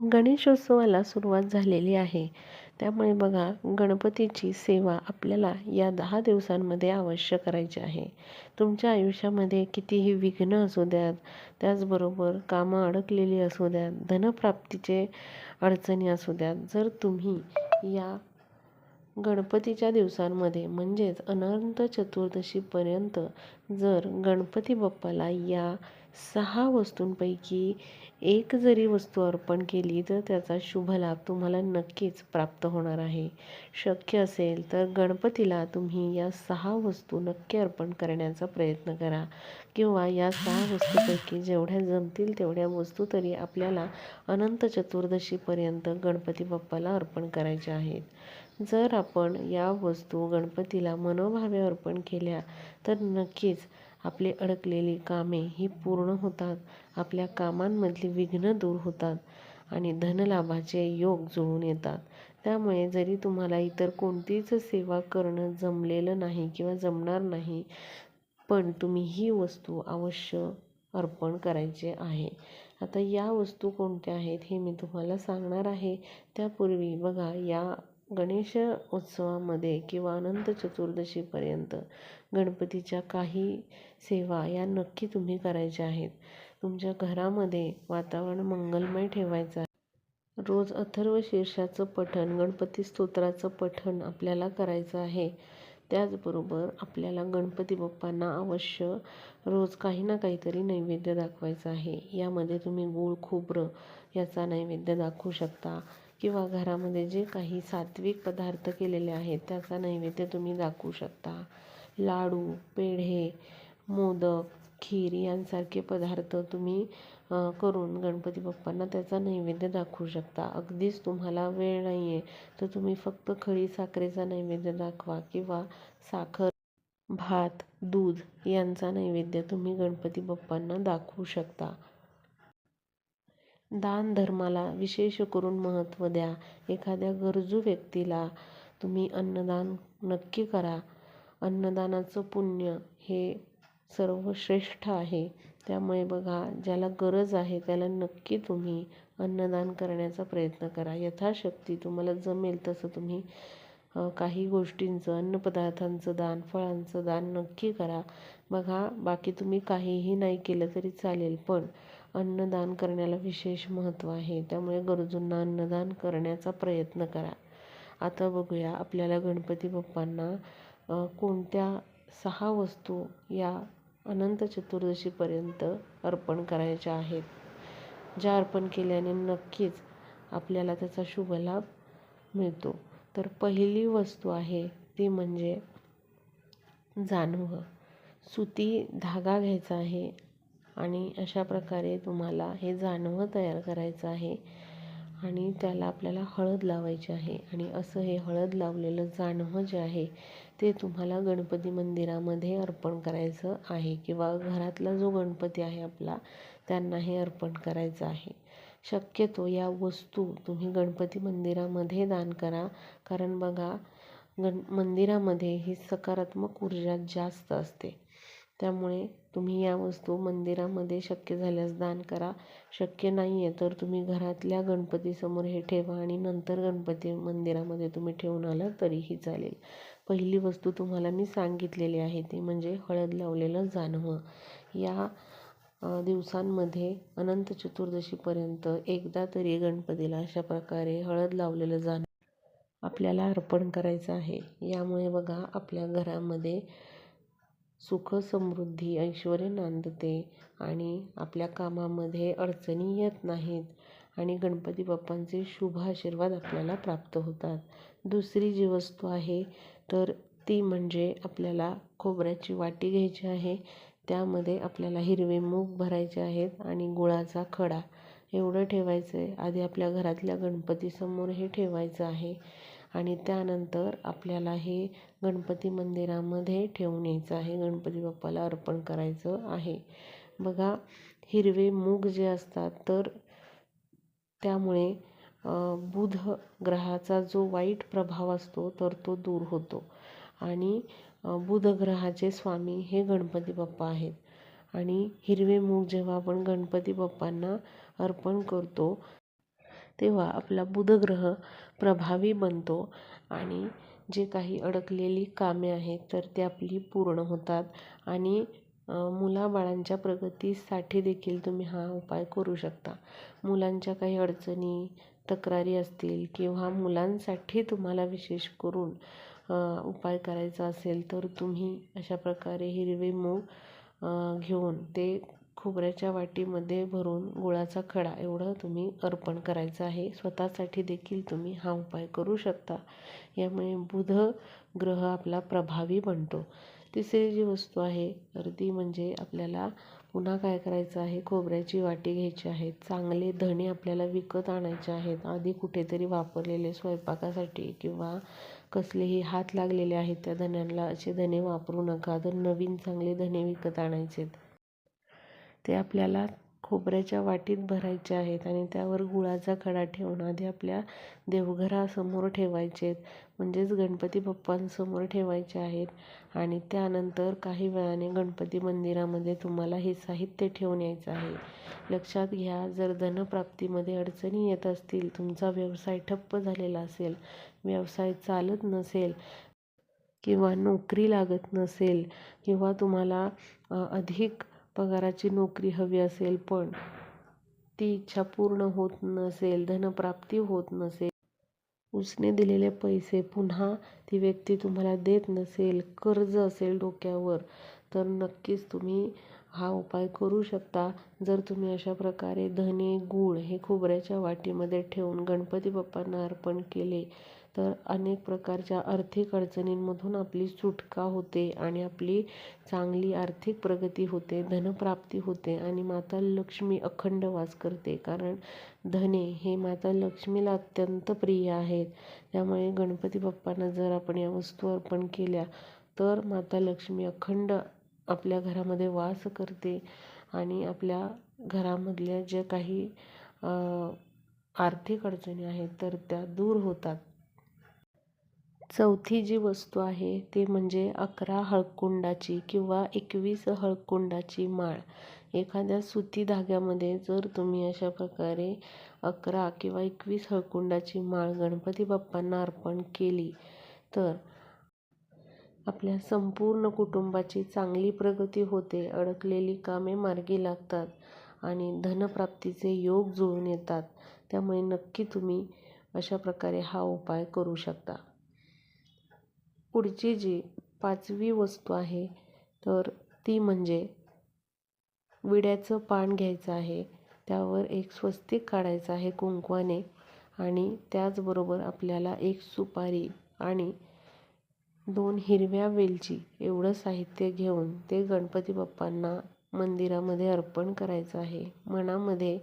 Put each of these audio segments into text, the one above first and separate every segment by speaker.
Speaker 1: गणेशोत्सवाला सुरुवात झालेली आहे. त्यामुळे बघा गणपतीची सेवा आपल्याला या दहा दिवसांमध्ये अवश्य करायची आहे. तुमच्या आयुष्यामध्ये कितीही विघ्न असू द्यात त्याचबरोबर कामं अडकलेली असू द्यात धनप्राप्तीचे अडचणी असू द्यात जर तुम्ही या गणपतीच्या दिवसांमध्ये म्हणजेच अनंत चतुर्दशीपर्यंत जर गणपती बाप्पाला या सहा वस्तूंपैकी एक जरी वस्तू अर्पण केली तर त्याचा शुभ लाभ तुम्हाला नक्कीच प्राप्त होणार आहे. शक्य असेल तर गणपतीला तुम्ही या सहा वस्तू नक्की अर्पण करण्याचा प्रयत्न करा किंवा या सहा वस्तूपैकी जेवढ्या जमतील तेवढ्या वस्तू तरी आपल्याला अनंत चतुर्दशीपर्यंत गणपती बाप्पाला अर्पण करायच्या आहेत. जर आपण या वस्तू गणपतीला मनोभावे अर्पण केल्या तर नक्कीच आपले अडकलेली कामे ही पूर्ण होतात आपल्या कामांमधली विघ्न दूर होतात आणि धनलाभाचे योग जुळून येतात. त्यामुळे जरी तुम्हाला इतर कोणतीच सेवा करणं जमलेलं नाही किंवा जमणार नाही पण तुम्ही ही वस्तू अवश्य अर्पण करायचे आहे. आता या वस्तू कोणत्या आहेत हे मी तुम्हाला सांगणार आहे. त्यापूर्वी बघा या गणेश उत्सवामध्ये किंवा अनंत चतुर्दशीपर्यंत गणपतीच्या काही सेवा या नक्की तुम्ही करायच्या आहेत. तुमच्या घरामध्ये वातावरण मंगलमय ठेवायचं आहे. रोज अथर्व शीर्षाचं पठण गणपती स्तोत्राचं पठण आपल्याला करायचं आहे. त्याचबरोबर आपल्याला गणपती बाप्पांना अवश्य रोज काही ना काहीतरी नैवेद्य दाखवायचं आहे. यामध्ये तुम्ही गूळ खोबरं याचा नैवेद्य दाखवू शकता. किंवा घरामध्ये जे काही सात्विक पदार्थ केलेले आहेत त्याचा नैवेद्य तुम्ही दाखवू शकता. लाडू पेढे मोदक खीर यांसारखे पदार्थ तुम्ही करून गणपती बाप्पांना त्याचा नैवेद्य दाखवू शकता. अगदीच तुम्हाला वेळ नाही आहे तर तुम्ही फक्त खळी साखरेचा नैवेद्य दाखवा किंवा साखर भात दूध यांचा नैवेद्य तुम्ही गणपती बाप्पांना दाखवू शकता. दान धर्माला विशेष करून महत्त्व द्या. एखाद्या गरजू व्यक्तीला तुम्ही अन्नदान नक्की करा. अन्नदानाचं पुण्य हे सर्वश्रेष्ठ आहे. त्यामुळे बघा ज्याला गरज आहे त्याला नक्की तुम्ही अन्नदान करण्याचा प्रयत्न करा. यथाशक्ती तुम्हाला जमेल तसं तुम्ही काही गोष्टींचं अन्नपदार्थांचं दान फळांचं दान नक्की करा. बघा बाकी तुम्ही काहीही नाही केलं तरी चालेल. पण अन्नदान करण्याला विशेष महत्त्व आहे. त्यामुळे गरजूंना अन्नदान करण्याचा प्रयत्न करा. आता बघूया आपल्याला गणपती बाप्पांना कोणत्या सहा वस्तू या अनंत चतुर्दशीपर्यंत अर्पण करायच्या आहेत? ज्या अर्पण केल्याने नक्कीच आपल्याला त्याचा शुभ लाभ मिळतो. तर पहिली वस्तू आहे ती म्हणजे जानवं सुती धागा घ्यायचा आहे. आणि अशा प्रकारे तुम्हाला हे जानवं तयार करायचं आहे. आणि त्याला आपल्याला हळद लावायची आहे. आणि असं हे हळद लावलेलं जानवं जे आहे ते तुम्हाला गणपती मंदिरामध्ये अर्पण करायचं आहे. किंवा घरातला जो गणपती आहे आपला त्यांना हे अर्पण करायचं आहे. शक्यतो या वस्तू तुम्ही गणपती मंदिरामध्ये दान करा. कारण बघा गण मंदिरामध्ये ही सकारात्मक ऊर्जा जास्त असते. त्यामुळे तुम्ही या वस्तू मंदिरामध्ये शक्य झाल्यास दान करा. शक्य नाही आहे तर तुम्ही घरातल्या गणपतीसमोर हे ठेवा आणि नंतर गणपती मंदिरामध्ये तुम्ही ठेवून आला तरीही चालेल. पहिली वस्तू तुम्हाला मी सांगितलेली आहे ती म्हणजे हळद लावलेलं जानवं. या दिवसांमध्ये अनंत चतुर्दशीपर्यंत एकदा तरी गणपतीला अशा प्रकारे हळद लावलेलं जानवं आपल्याला अर्पण करायचं आहे. यामुळे बघा आपल्या घरामध्ये सुख समृद्धी ऐश्वर नांदते आणि आपल्या कामामध्ये अडचणी येत नाहीत आणि गणपती बाप्पांचे शुभ आशीर्वाद आपल्याला प्राप्त होतात. दुसरी जी वस्तू आहे तर ती म्हणजे आपल्याला खोबऱ्याची वाटी घ्यायची आहे. त्यामध्ये आपल्याला हिरवे मूग भरायचे आहेत आणि गुळाचा खडा. एवढं ठेवायचं आहे आधी आपल्या घरातल्या गणपतीसमोर हे ठेवायचं आहे. आणि त्यानंतर आपल्याला हे गणपती मंदिरामध्ये ठेवून यायचं आहे. गणपती बाप्पाला अर्पण करायचं आहे. बघा हिरवे मूग जे असतात तर त्यामुळे बुध ग्रहाचा जो वाईट प्रभाव असतो तर तो दूर होतो. आणि बुध ग्रहाचे स्वामी हे गणपती बाप्पा आहेत. आणि हिरवे मूग जेव्हा आपण गणपती बाप्पांना अर्पण करतो तेव्हा आपला बुधग्रह प्रभावी बनतो आणि जे काही अडकलेली कामे आहेत तर ते आपली पूर्ण होतात. आणि मुलाबाळांच्या प्रगतीसाठी देखील तुम्ही हा उपाय करू शकता. मुलांच्या काही अडचणी तक्रारी असतील किंवा मुलांसाठी तुम्हाला विशेष करून उपाय करायचा असेल तर तुम्ही अशा प्रकारे हिरवे मूग घेऊन ते खोबऱ्याच्या वाटीमध्ये भरून गुळाचा खडा एवढं तुम्ही अर्पण करायचं आहे. स्वतःसाठी देखील तुम्ही हा उपाय करू शकता. यामुळे बुध ग्रह आपला प्रभावी बनतो. तिसरी जी वस्तू आहे तर ती म्हणजे आपल्याला पुन्हा काय करायचं आहे? खोबऱ्याची वाटी घ्यायची आहे. चांगले धणे आपल्याला विकत आणायचे आहेत. आधी कुठेतरी वापरलेले स्वयंपाकासाठी किंवा कसलेही हात लागलेले आहेत त्या धण्यांना असे धणे वापरू नका. तर नवीन चांगले धणे विकत आणायचे ते आपल्याला खोबऱ्याच्या वाटीत भरायचे आहेत आणि त्यावर गुळाचा खडा ठेवून आधी आपल्या देवघरासमोर ठेवायचे आहेत. म्हणजेच गणपती बाप्पांसमोर ठेवायचे आहेत. आणि त्यानंतर काही वेळाने गणपती मंदिरामध्ये तुम्हाला हे साहित्य ठेवून यायचं आहे. लक्षात घ्या जर धनप्राप्तीमध्ये अडचणी येत असतील तुमचा व्यवसाय ठप्प झालेला असेल व्यवसाय चालत नसेल किंवा नोकरी लागत नसेल किंवा तुम्हाला अधिक पगाराची नोकरी हवी असेल पण ती इच्छा पूर्ण होत नसेल धनप्राप्ती होत नसेल. उसने दिलेले पैसे पुन्हा ती व्यक्ती तुम्हाला देत नसेल कर्ज असेल डोक्यावर तर नक्कीच तुम्ही हा उपाय करू शकता. जर तुम्ही अशा प्रकारे धने गूळ हे खोबऱ्याच्या वाटीमध्ये ठेवून गणपती बाप्पांना अर्पण केले तर अनेक प्रकारच्या आर्थिक अडचणींमधून आपली सुटका होते आणि आपली चांगली आर्थिक प्रगती होते धनप्राप्ती होते आणि माता लक्ष्मी अखंड वास करते. कारण धने हे माता लक्ष्मीला अत्यंत प्रिय आहेत. त्यामुळे गणपती बाप्पांना जर आपण या वस्तू अर्पण केल्या तर माता लक्ष्मी अखंड आपल्या घरामध्ये वास करते आणि आपल्या घरामधल्या ज्या काही आर्थिक अडचणी आहेत तर त्या दूर होतात. चौथी जी वस्तू आहे ती म्हणजे अकरा हळकुंडाची किंवा एकवीस हळकुंडाची माळ. एखाद्या सुती धाग्यामध्ये जर तुम्ही अशा प्रकारे अकरा किंवा एकवीस हळकुंडाची माळ गणपती बाप्पांना अर्पण केली तर आपल्या संपूर्ण कुटुंबाची चांगली प्रगती होते अडकलेली कामे मार्गी लागतात आणि धनप्राप्तीचे योग जुळून येतात. त्यामुळे नक्की तुम्ही अशा प्रकारे हा उपाय करू शकता. पुढची जी पाचवी वस्तू आहे तर ती म्हणजे विड्याचं पान घ्यायचं आहे. त्यावर एक स्वस्तिक काढायचं आहे कुंकवाने आणि त्याचबरोबर आपल्याला एक सुपारी आणि दोन हिरव्या वेलची एवढं साहित्य घेऊन ते गणपती बाप्पांना मंदिरामध्ये अर्पण करायचं आहे. मनामध्ये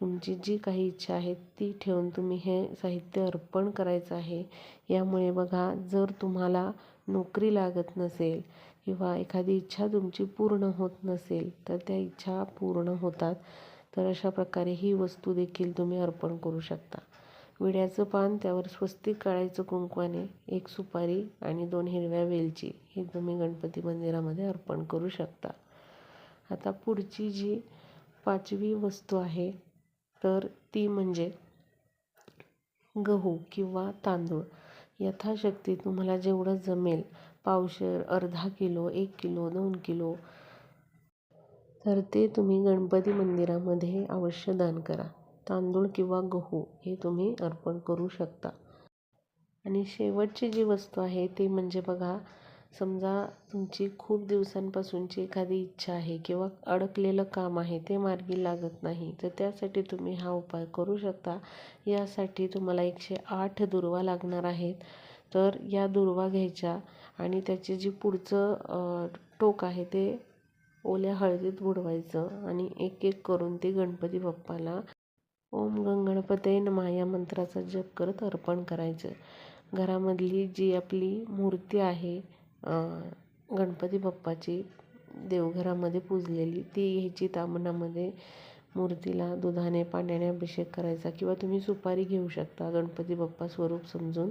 Speaker 1: तुमची जी काही इच्छा आहे ती ठेवून तुम्ही हे साहित्य अर्पण करायचं आहे. यामुळे बघा जर तुम्हाला नोकरी लागत नसेल किंवा एखादी इच्छा तुमची पूर्ण होत नसेल तर त्या इच्छा पूर्ण होतात. तर अशा प्रकारे ही वस्तू देखील तुम्ही अर्पण करू शकता. विड्याचं पान त्यावर स्वस्तिक काढायचं कुंकवाने एक सुपारी आणि दोन हिरव्या वेलची हे तुम्ही गणपती मंदिरामध्ये अर्पण करू शकता. आता पुढची जी पाचवी वस्तू आहे तर ती म्हणजे गहू किंवा तांदूळ. यथाशक्ती तुम्हाला जेवढं जमेल पावशेर अर्धा किलो एक किलो दोन किलो तर ते तुम्ही गणपती मंदिरामध्ये अवश्य दान करा. तांदूळ किंवा गहू हे तुम्ही अर्पण करू शकता. आणि शेवटची जी वस्तू आहे ती म्हणजे बघा समजा तुमची खूप दिवसांपासूनची एखादी इच्छा आहे किंवा अडकलेलं काम आहे ते मार्गी लागत नाही तर त्यासाठी तुम्ही हा उपाय करू शकता. यासाठी तुम्हाला एकशे आठ दुर्वा लागणार आहेत. तर या दुर्वा घ्यायच्या आणि त्याचे जे पुढचं टोक आहे ते ओल्या हळदीत बुडवायचं आणि एक एक करून ते गणपती बाप्पाला ओम गंगणपते नमः या मंत्राचा जप करत अर्पण करायचं. घरामधली जी आपली मूर्ती आहे गणपती बाप्पाची देवघरामध्ये पूजलेली ती घ्यायची तामणामध्ये मूर्तीला दुधाने पाण्याने अभिषेक करायचा किंवा तुम्ही सुपारी घेऊ शकता गणपती बाप्पा स्वरूप समजून.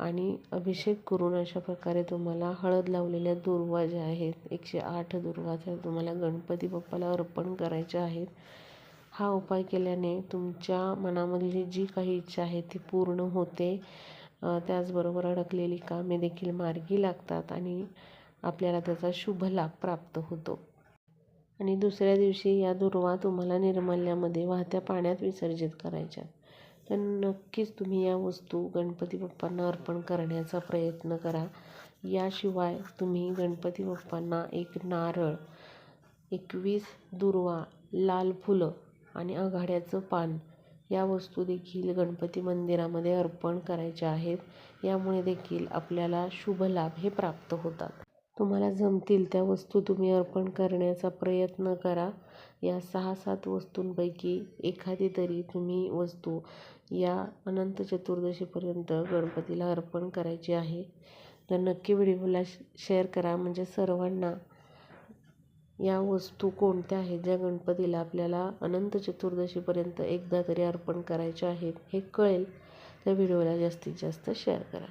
Speaker 1: आणि अभिषेक करून अशा प्रकारे तुम्हाला हळद लावलेल्या दुर्वा ज्या आहेत एकशे आठ दुर्वा त्या तुम्हाला गणपती बाप्पाला अर्पण करायच्या आहेत. हा उपाय केल्याने तुमच्या मनामधली जी काही इच्छा आहे ती पूर्ण होते. त्याचबरोबर अडकलेली कामे देखील मार्गी लागतात आणि आपल्याला त्याचा शुभ लाभ प्राप्त होतो. आणि दुसऱ्या दिवशी या दुर्वा तुम्हाला निर्मल्यामध्ये वाहत्या पाण्यात विसर्जित करायच्या. तर नक्कीच तुम्ही या वस्तू गणपती बाप्पांना अर्पण करण्याचा प्रयत्न करा. याशिवाय तुम्ही गणपती बाप्पांना एक नारळ एकवीस दुर्वा लाल फुलं आणि आघाड्याचं पान या वस्तू देखील गणपती मंदिरामध्ये अर्पण करायच्या आहेत. यामुळे देखील आपल्याला शुभ लाभ हे प्राप्त होतात. तुम्हाला जमतील त्या वस्तू तुम्ही अर्पण करण्याचा प्रयत्न करा. या सहा सात वस्तूंपैकी एखादी तरी तुम्ही वस्तू या अनंत चतुर्दशीपर्यंत गणपतीला अर्पण करायची आहे. तर नक्की व्हिडिओला शेअर करा. म्हणजे सर्वांना या वस्तू कोणत्या आहेत ज्या गणपतीला आपल्याला अनंत चतुर्दशीपर्यंत एकदा तरी अर्पण करायच्या आहेत हे कळेल. तर व्हिडिओला जास्तीत जास्त शेअर करा.